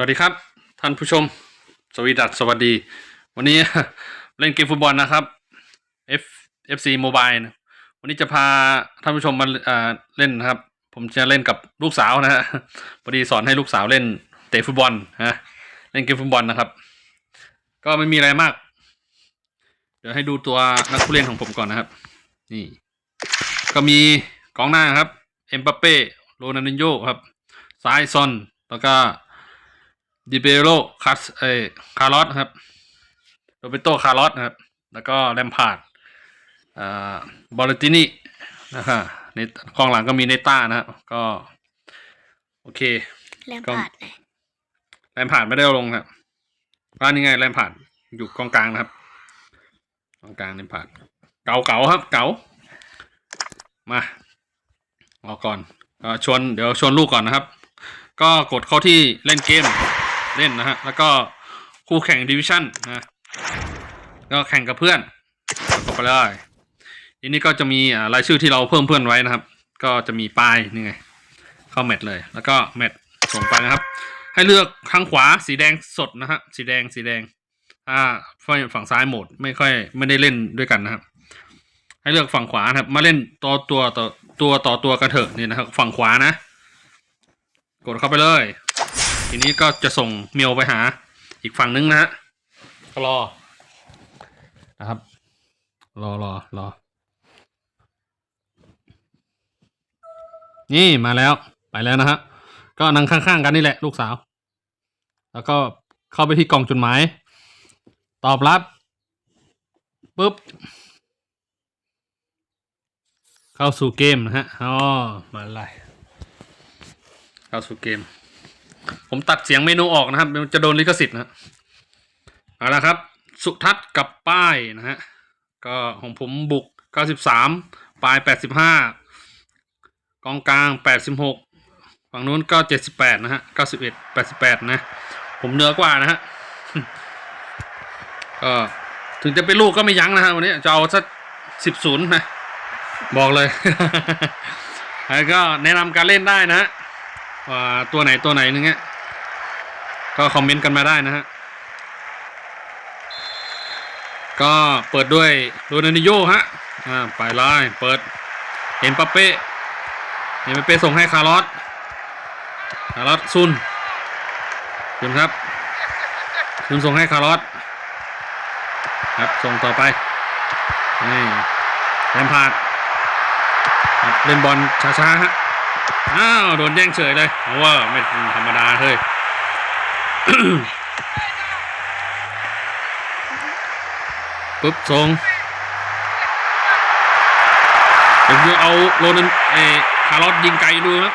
สวัสดีครับ ท่านผู้ชม สวีดัสสวัสดี วันนี้เล่นเกมฟุตบอลนะครับ F FC Mobile นะวันนี้จะพาท่านผู้ชมมาเล่นนะครับ ผมจะเล่นกับลูกสาวนะฮะพอดีสอนให้ลูกสาวเล่นเตะฟุตบอลนะเล่นเกมฟุตบอลนะครับ ก็ไม่มีอะไรมาก เดี๋ยวให้ดูตัวนักผู้เล่นของผมก่อนนะครับ นี่ ก็มีกองหน้าครับ เอ็มบัปเป้โรนัลดินโญ่ครับ ซ้ายซอนแล้วก็ ดิเบโรคัสเออคาร์ลอสครับโรเบโตคาร์ลอสนะครับ แล้วก็แลมพาร์ดอ่าบอลตินีนะฮะในกองหลังก็มีเนต้านะครับก็ โอเคแลมก็พาร์ดไหนแลมพาร์ดไม่ได้เอาลงครับร้านนี้ไงแลมพาร์ดอยู่กองกลางนะครับกองกลางแลมพาร์ดเก่าเก่าครับ เก่ามาออกก่อนก็ชวนเดี๋ยวชวนลูกก่อนนะครับ ก็กดเข้าที่เล่นเกม เล่นนะฮะ แล้วก็คู่แข่งดิวิชั่นนะก็แข่งกับเพื่อนกดไปเลยทีนี้ก็จะมีอ่ารายชื่อที่เราเพิ่มเพื่อนไว้นะครับ ก็จะมีป้ายนี่ไง เข้าแมทเลย แล้วก็แมทส่งไปนะครับ ให้เลือกข้างขวาสีแดงสดนะฮะสีแดงสีแดงถ้าฝั่งซ้ายโหมดไม่ค่อยไม่ได้เล่นด้วยกันนะครับ ให้เลือกฝั่งขวานะครับ มาเล่นตัวตัวต่อตัวต่อตัวกันเถอะนี่นะครับ ฝั่งขวานะ กดเข้าไปเลย ทีนี้ก็จะส่งเมลไปหา อีกฝั่งนึงนะฮะก็รอนะครับ รอรอรอ นี่มาแล้วไปแล้วนะฮะก็นั่งข้างๆกันนี่แหละ ลูกสาว แล้วก็เข้าไปที่กล่องจดหมาย ตอบรับปุ๊บ เข้าสู่เกมนะฮะอ๋อมาไล่เข้าสู่เกม ผมตัดเสียงเมนูออกนะครับมันจะโดนลิขสิทธิ์นะเอาละครับ สุทัศน์กับป้ายนะฮะก็ของผมบุก 93 ปลาย 85 กองกลาง 86 ฝั่งนู้นก็ 78 นะฮะ 91 88 นะ ผมเหนือกว่านะฮะก็ถึงจะเป็นลูกก็ไม่ยั้งนะฮะวันนี้จะเอาสักสิบศูนย์นะ บอกเลย แล้วก็แนะนำการเล่นได้นะว่าตัวไหนตัวไหนนึงเงี้ย ก็คอมเมนต์กันมาได้นะฮะ ก็เปิดด้วยโรนัลดิโยฮะอ่าไปไล่เปิดเอ็มปัปเป้เอ็มปัปเป้ส่งให้คาร์ลอสคาร์ลอสซุนซุนครับซุนส่งให้คาร์ลอสครับส่งต่อไปนี่แลมพาดเล่นบอลช้าๆฮะอ้าวโดนแย่งเฉยเลยว่าไม่ธรรมดาเฮ้ย ปุ๊บส่งเดี๋ยวจะเอาโรนันเอคาร์ลอสยิงไกลดูครับ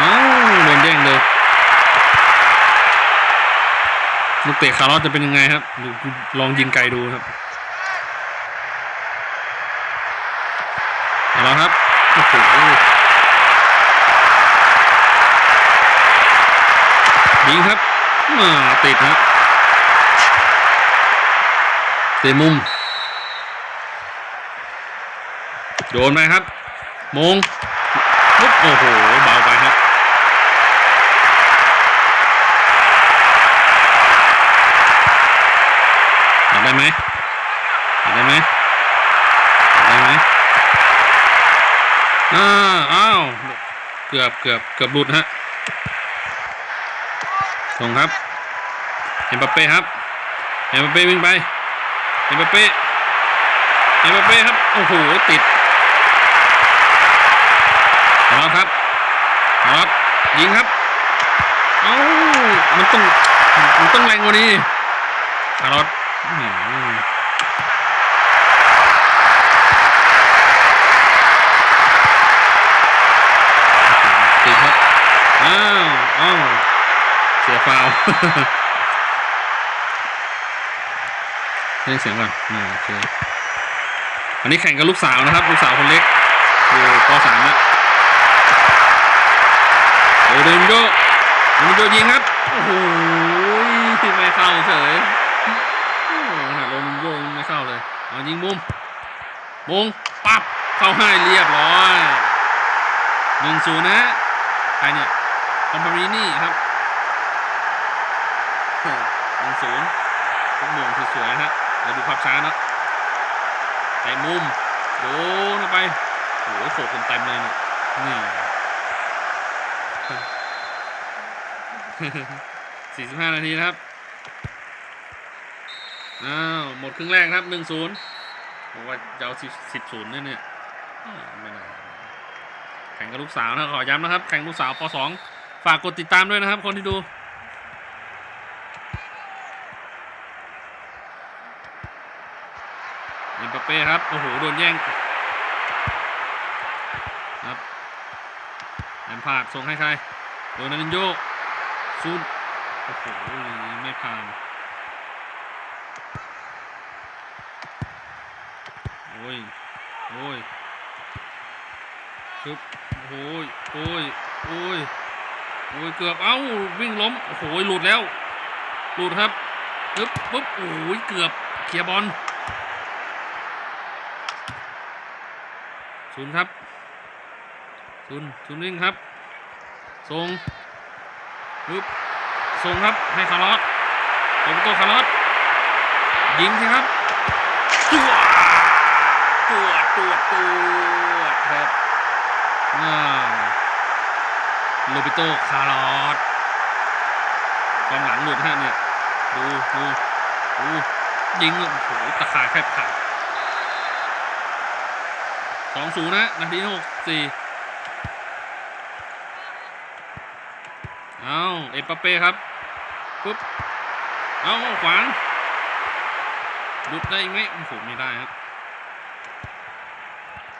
อ้าวโดนแย่งเลยลูกเตะคาร์ลอสจะเป็นยังไงครับดูลองยิงไกลดูครับเอาแล้วครับ โอ้โห ยิงครับมาติดครับเตะมุม โดนไหมครับ มงปุ๊บโอ้โหเบาไปครับตัดได้ไหมตัดได้ไหมตัดได้ไหมอ้าวอ้าวเกือบเกือบเกือบหลุดฮะ ส่งครับเอ็มบัปเป้ครับเอ็มบัปเป้วิ่งไปเอ็มบัปเป้เอ็มบัปเป้ครับโอ้โหติดเอาะครับเอาละยิงครับเอ้ามันต้องมันต้องแรงกว่านี้คาร์ลอ ฟาวล์เล่นเสียงก่อนอ่าโอเคอันนี้แข่งกับลูกสาวนะครับ ลูกสาวคนเล็กอยู่ป .3 แล้วโอเดนโยโอเดนโยยิงครับ โอ้โหไม่เข้าเฉยโอ้โหขนาดโรนัลโยยังไม่เข้าเลยเอายิงมุมมุงปั๊บเข้าให้เรียบร้อยหนึ่งศูนย์นะใครเนี่ยโอมบารินี่ครับ ศูนย์ทุกหม่งสวยๆนะฮะเดี๋ยวดูภาพช้านะแต่มุมโดนไปโอ้โหโขกเต็มๆเลยเนี่ยนี่สี่สิบห้านาทีนะครับ อ้าว หมดครึ่งแรกครับหนึ่งศูนย์ผมว่าจะเอาสิบสิบศูนย์เนี่ยเนี่ยไม่น่าแข่งกับลูกสาวนะขอย้ำนะครับ แข่งลูกสาวปสองฝากกดติดตามด้วยนะครับ คนที่ดู เป้ครับ โอ้โห โดนแย่งครับแอมพาดส่งให้ใคร โดนัลดินโยซูนโอ้โหไม่ผ่านโอ้ย โอ้ยคึบโอ้ย โอ้ย โอ้ย โอ้ย เกือบ เอ้า วิ่งล้ม โอ้โห หลุดแล้ว หลุดครับปึ๊บปึ๊บโอ้ย เกือบ เคลียร์บอล ศูนย์ครับศูนย์ศูนย์นิ่งครับทรงปึ๊บทรงครับให้คาร์ลอสโรเบโตคาร์ลอสยิงสิครับตัวตัวตัวตัวครับอ่าโรเบโตคาร์ลอสกองหลังหลุดฮะเนี่ยดูดูดูยิงโอ้โหตะข่ายแคบขาด สองศูนย์นะนาทีหกสี่เอาเอปเป้ครับปุ๊บเอาขวางหลุดได้ไหมโอ้โหไม่ได้ครับ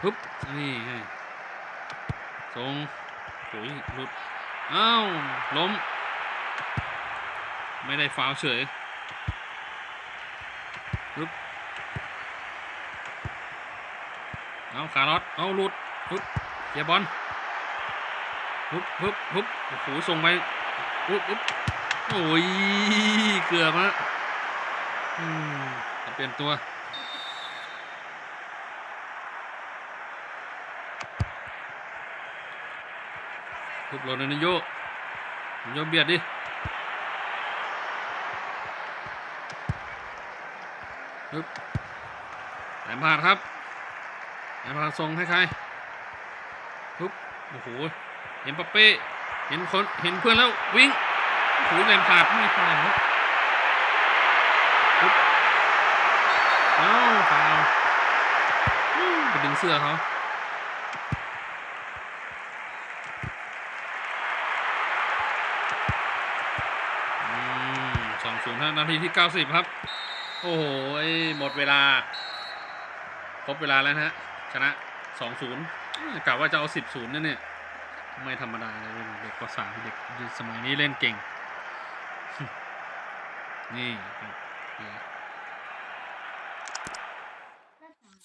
ปุ๊บนี่ไงทรงโอ้ยหลุดเอ้าล้ม ไม่ได้ฟาวเฉยปุ๊บ เอาคาร์ลอสเอาหลุดปุ๊บเกียบอลฮึบฮึบฮึบโอ้โหส่งไปฮึบฮึบโอ้ยเกือบฮะอืมเปลี่ยนตัวฮึบโรนัลดินโยนโยเบียดดิฮึบแหลมพาดครับ แหลมพาดส่งให้ใครฮึบโอ้โหเห็นปาเป้เห็นคนเห็นเพื่อนแล้ววิ่งโอ้โหแรมพาดไม่พลาดครับปุ๊บเอ้าฟาวไปดึงเสื้อเขาสองศูนย์นาทีที่เก้าสิบครับ โอ้โหหมดเวลา ครบเวลาแล้วนะฮะ ชนะสองศูนย์กะว่าจะเอาสิบศูนย์นั่นเนี่ย ไม่ธรรมดาเลยเด็กกว่าสามเด็กสมัยนี้เล่นเก่ง นี่ครับ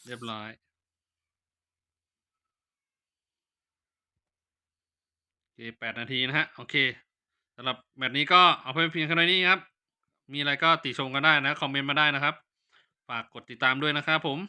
เรียบร้อยโอเคแปดนาทีนะฮะ โอเคสำหรับแมตช์นี้ก็เอาไปเพียงแค่นี้ครับ มีอะไรก็ติชมกันได้นะ คอมเมนต์มาได้นะครับ ฝากกดติดตามด้วยนะครับผม